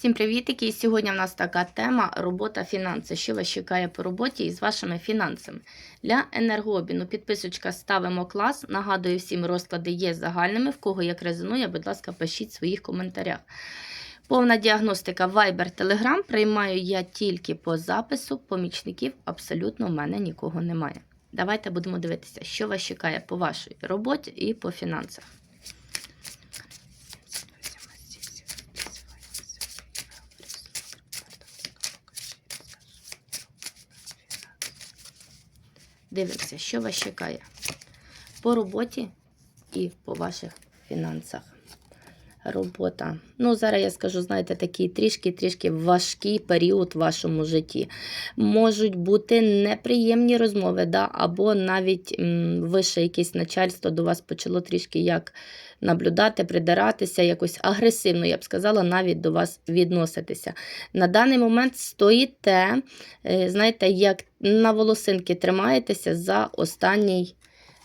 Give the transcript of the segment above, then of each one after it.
Всім привітики! І сьогодні в нас така тема робота фінанси. Що вас чекає по роботі із вашими фінансами? Для енергообміну підписочка ставимо клас. Нагадую, всім розклади є загальними. В кого як резонує, будь ласка, пишіть в своїх коментарях. Повна діагностика Viber Telegram приймаю я тільки по запису. Помічників абсолютно в мене нікого немає. Давайте будемо дивитися, що вас чекає по вашій роботі і по фінансах. Дивимося, що вас чекає по роботі і по ваших фінансах. Робота. Ну, зараз я скажу, знаєте, такий трішки-трішки важкий період в вашому житті. Можуть бути неприємні розмови, да? або навіть м, вище якесь начальство до вас почало трішки як наблюдати, придиратися, якось агресивно, я б сказала, навіть до вас відноситися. На даний момент стоїте, е, знаєте, як на волосинки тримаєтеся за останній.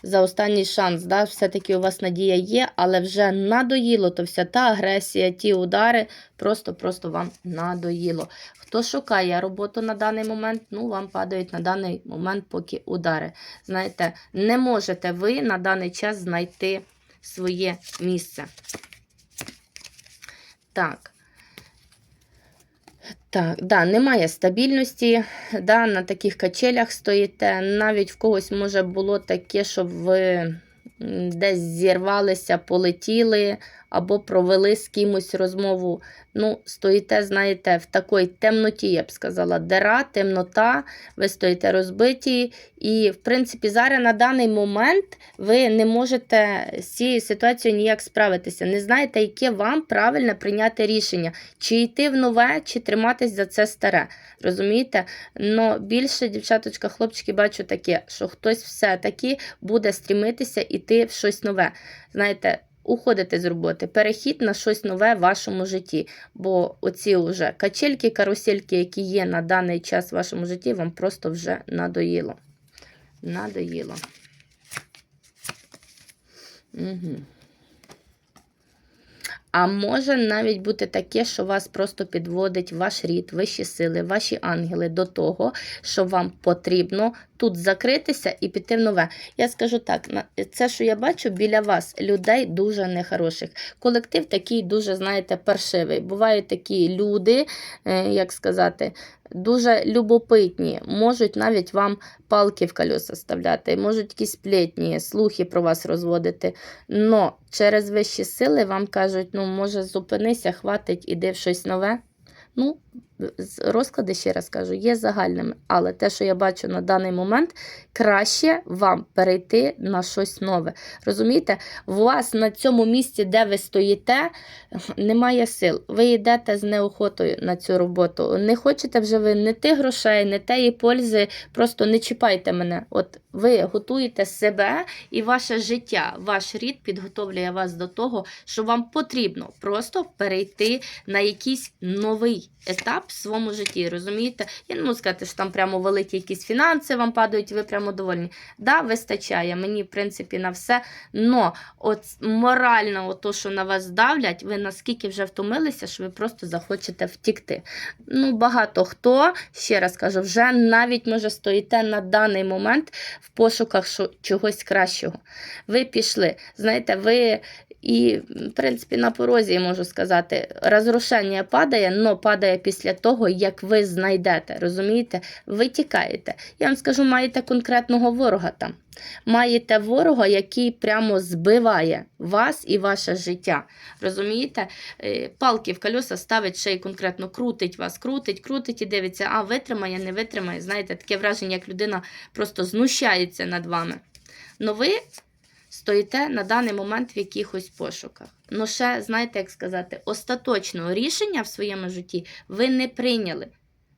За останній шанс, да, все-таки у вас надія є, але вже надоїло то вся та агресія, ті удари, просто-просто вам надоїло. Хто шукає роботу на даний момент, ну вам падають на даний момент поки удари. Знаєте, не можете ви на даний час знайти своє місце. Так. Так, да, немає стабільності, да, на таких качелях стоїте. Навіть в когось може було таке, щоб ви десь зірвалися, полетіли або провели з кимось розмову. Ну, стоїте, знаєте, в такій темноті, я б сказала, дира, темнота, ви стоїте розбиті. І, в принципі, зараз на даний момент ви не можете з цією ситуацією ніяк справитися. Не знаєте, яке вам правильно прийняти рішення, чи йти в нове, чи триматись за це старе. Розумієте? Но більше, дівчаточка, хлопчики, бачу таке, що хтось все-таки буде стрімитися іти в щось нове. Знаєте, уходити з роботи, перехід на щось нове в вашому житті. Бо оці вже качельки, карусельки, які є на даний час в вашому житті, вам просто вже надоїло. Надоїло. Угу. А може навіть бути таке, що вас просто підводить ваш рід, вищі сили, ваші ангели до того, що вам потрібно тут закритися і піти в нове. Я скажу так: це, що я бачу біля вас, людей дуже нехороших. Колектив такий дуже, знаєте, паршивий. Бувають такі люди, е, як сказати, дуже любопитні, можуть навіть вам палки в колеса ставляти, можуть якісь сплетні, слухи про вас розводити. Но через вищі сили вам кажуть, ну, може, зупинися, хватить, іди в щось нове. Ну, розклади, ще раз кажу, є загальними, але те, що я бачу на даний момент, краще вам перейти на щось нове. Розумієте, у вас на цьому місці, де ви стоїте, немає сил. Ви йдете з неохотою на цю роботу. Не хочете вже ви не тих грошей, не теї пользи, просто не чіпайте мене. От ви готуєте себе і ваше життя, ваш рід підготовлює вас до того, що вам потрібно просто перейти на якийсь новий етап в своєму житті. Розумієте? Я не можу сказати, що там прямо великі якісь фінанси вам падають, ви прямо довольні. Да, вистачає мені, в принципі, на все. Но от морально, от то, що на вас давлять, ви наскільки вже втомилися, що ви просто захочете втікти. Ну, багато хто, ще раз кажу, вже навіть може стоїте на даний момент в пошуках чогось кращого. Ви пішли. Знаєте, ви. І, в принципі, на порозі можу сказати, розрушення падає, але падає після того, як ви знайдете. Розумієте? Ви тікаєте. Я вам скажу, маєте конкретного ворога там. Маєте ворога, який прямо збиває вас і ваше життя. Розумієте? Е, Палки в колеса ставить ще й конкретно крутить вас, крутить, крутить і дивиться, а витримає, не витримає. Знаєте, таке враження, як людина просто знущається над вами. Но ви стоїте на даний момент в якихось пошуках. Ну, ще, знаєте, як сказати, остаточного рішення в своєму житті ви не прийняли.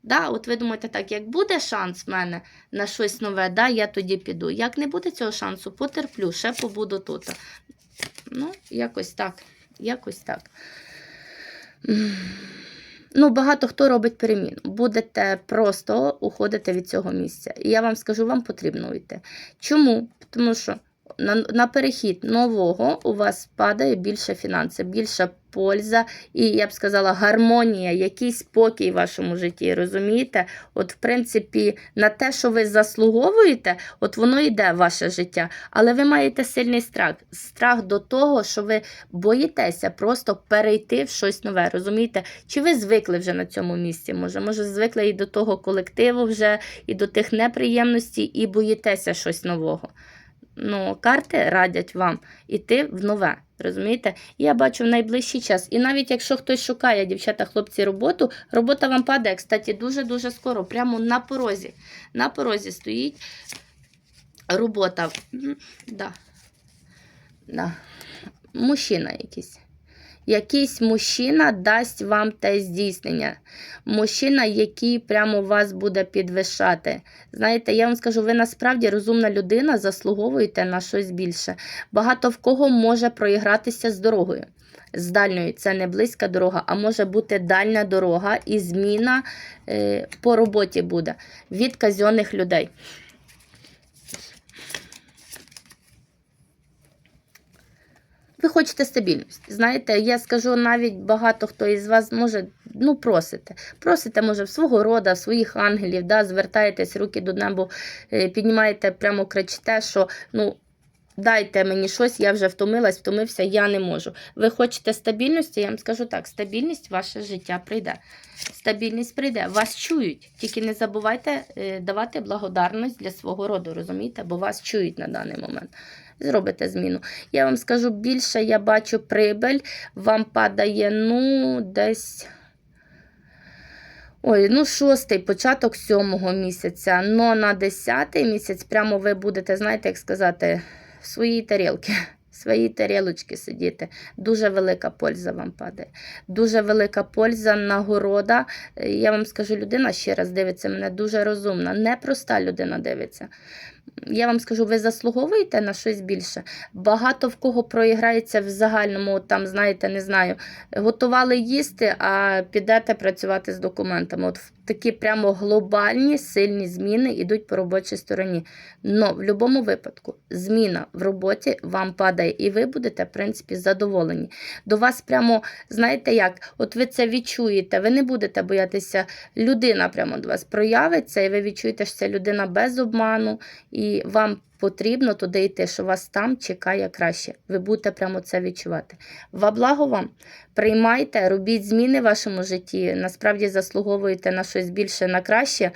Да, от ви думаєте, так, як буде шанс в мене на щось нове, да, я тоді піду. Як не буде цього шансу, потерплю, ще побуду тут. Ну, якось так. Якось так. Ну, багато хто робить переміну. Будете просто уходити від цього місця. І я вам скажу, вам потрібно йти. Чому? Тому що на, на перехід нового у вас падає більше фінансів, більша польза і, я б сказала, гармонія, якийсь спокій в вашому житті. Розумієте? От, в принципі, на те, що ви заслуговуєте, от воно йде в ваше життя. Але ви маєте сильний страх. Страх до того, що ви боїтеся просто перейти в щось нове. Розумієте? Чи ви звикли вже на цьому місці? Може, може, звикли і до того колективу вже, і до тих неприємностей, і боїтеся щось нового. Ну, карти радять вам іти в нове. Розумієте? Я бачу в найближчий час. І навіть якщо хтось шукає, дівчата, хлопці, роботу, робота вам падає, кстати, дуже-дуже скоро, прямо на порозі. На порозі стоїть робота. Да. Да. Мужчина якийсь. Якийсь мужчина дасть вам те здійснення. Мужчина, який прямо вас буде підвищати. Знаєте, я вам скажу, ви насправді розумна людина, заслуговуєте на щось більше. Багато в кого може проігратися з дорогою. З дальньою це не близька дорога, а може бути дальня дорога і зміна е, по роботі буде від казьонних людей. Ви хочете стабільність. Знаєте, я скажу навіть багато хто із вас може, ну, просите. Просите, може, в свого рода, в своїх ангелів, да, звертаєтесь руки до неба, е, піднімаєте, прямо кричите, що ну, дайте мені щось, я вже втомилась, втомився, я не можу. Ви хочете стабільності, я вам скажу так: стабільність ваше життя прийде. Стабільність прийде. Вас чують. Тільки не забувайте е, давати благодарність для свого роду, розумієте? Бо вас чують на даний момент. Зробите зміну. Я вам скажу більше, я бачу прибиль, вам падає, ну, десь. Ой, ну, шостий, початок сьомого місяця. Но на десятий місяць прямо ви будете, знаєте, як сказати, в своїй тарілці. Свої тарілочки сидіти. Дуже велика польза вам падає. Дуже велика польза, нагорода. Я вам скажу, людина ще раз дивиться мене дуже розумна. Непроста людина дивиться. Я вам скажу, ви заслуговуєте на щось більше. Багато в кого проіграється в загальному, там, знаєте, не знаю, готували їсти, а підете працювати з документами. От такі прямо глобальні, сильні зміни йдуть по робочій стороні. Но в будь-якому випадку зміна в роботі вам падає, і ви будете, в принципі, задоволені. До вас прямо, знаєте як, от ви це відчуєте, ви не будете боятися, людина прямо до вас проявиться, і ви відчуєте, що це людина без обману, і вам потрібно туди йти, що вас там чекає краще. Ви будете прямо це відчувати. Во благо вам, приймайте, робіть зміни в вашому житті, насправді заслуговуєте на щось більше, на краще.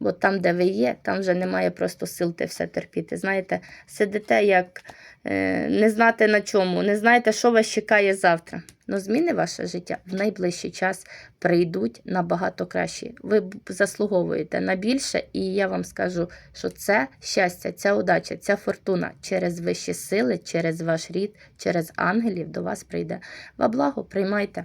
Бо там, де ви є, там вже немає просто сил те все терпіти. Знаєте, сидите як е, не знати на чому, не знаєте, що вас чекає завтра. Ну, зміни ваше життя в найближчий час прийдуть набагато краще. Ви заслуговуєте на більше, і я вам скажу, що це щастя, ця удача, ця фортуна через вищі сили, через ваш рід, через ангелів до вас прийде. Во благо, приймайте.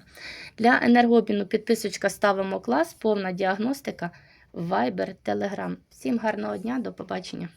Для енергообміну підписочка ставимо клас, повна діагностика. Viber, Telegram. Всім гарного дня, до побачення.